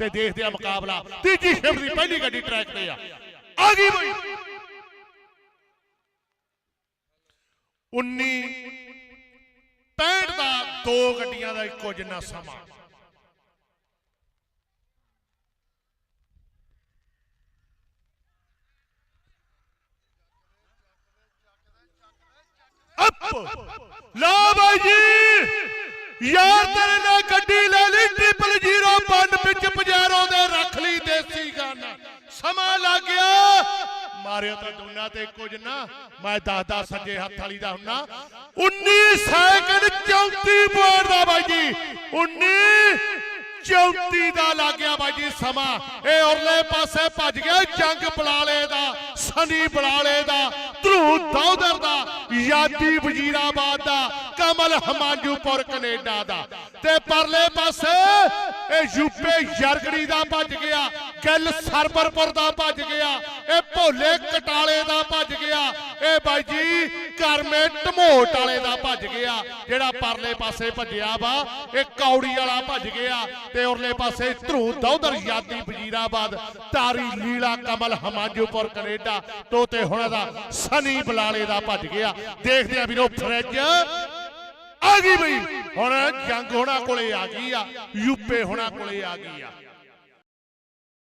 ਤੇ ਦੇਖਦੇ ਆ ਮੁਕਾਬਲਾ। ਤੀਜੀ ਸ਼ਿਫਟ ਦੀ ਪਹਿਲੀ ਗੱਡੀ ਟਰੈਕ ਤੇ ਆ। ਆ ਗਈ ਬਈ। 19 65 ਦਾ ਦੋ ਗੱਡੀਆਂ ਦਾ ਇੱਕੋ ਜਿੰਨਾ ਸਮਾਂ। ਅੱਪ। ਲਾ ਬਾਈ ਜੀ। ਯਾਰ, ਤੇਰੇ ਨਾਲ ਗੱਡੀ ਲੈ ਲਈ। ਮਾਰਿਓ ਤਾਂ ਦੋਨਾਂ ਤੇ ਇੱਕੋ ਜਿੰਨਾ ਮੈਂ ਦੱਸਦਾ ਸੱਜੇ ਹੱਥ ਵਾਲੀ ਦਾ ਹੁੰਨਾ। 19 ਸੈਕਿੰਡ 34 ਪੁਆਇੰਟ ਦਾ ਬਾਈ ਜੀ। 19 34 ਦਾ ਲੱਗ ਗਿਆ ਬਾਈ ਜੀ ਸਮਾਂ। ਇਹ ਉਰਲੇ ਪਾਸੇ ਭੱਜ ਗਿਆ ਜੰਗ ਬਲਾਲੇ ਦਾ, ਸਨੀ ਬਲਾਲੇ ਦਾ ਧਰੂ ਦੌਦਰ ਦਾ, ਯਾਦੀ ਵਜ਼ੀਰਾਬਾਦ ਦਾ, ਕਮਲ ਹਮਾਂਜੂਪੁਰ ਕੈਨੇਡਾ ਦਾ। ਤੇ ਪਰਲੇ ਪਾਸੇ ਇਹ ਯੂਪੇ ਯਰਗੜੀ ਦਾ ਭੱਜ ਗਿਆ। ਗਿੱਲ ਸਰਬਰਪੁਰ ਦਾ ਭੱਜ ਗਿਆ, ਇਹ ਭੋਲੇ ਕਟਾਲੇ ਦਾ ਭੱਜ ਗਿਆ, ਇਹ ਬਾਈ ਜੀ ਕਰਮੇ ਢਮੋਟ ਵਾਲੇ ਦਾ ਭੱਜ ਗਿਆ, ਜਿਹੜਾ ਪਰਲੇ ਪਾਸੇ ਭੱਜਿਆ ਵਾ, ਇਹ ਕੌੜੀ ਵਾਲਾ ਭੱਜ ਗਿਆ ਤੇ ਉਰਲੇ ਪਾਸੇ ਧਰੂ ਦੌਦਰ ਯਾਦੀ ਵਜ਼ੀਰਾਬਾਦ, ਤਾਰੀ ਲੀਲਾ ਕਮਲ ਹਮਾਂਜੂਪੁਰ, ਕੈਨੇਡਾ ਤੋਤੇ ਹੁਣ ਦਾ ਸਨੀ ਬਲਾਲੇ ਦਾ ਭੱਜ ਗਿਆ। ਦੇਖਦੇ ਆ ਵੀਰੋ ਫਰਿੱਜ ਆ ਗਈ ਬਈ। ਹੁਣ ਜੰਗ ਹੋਣਾ ਕੋਲੇ ਆ ਗਈ ਆ ਯੂਪੇ ਹੋਣਾ ਕੋਲੇ ਆ ਗਈ ਆ।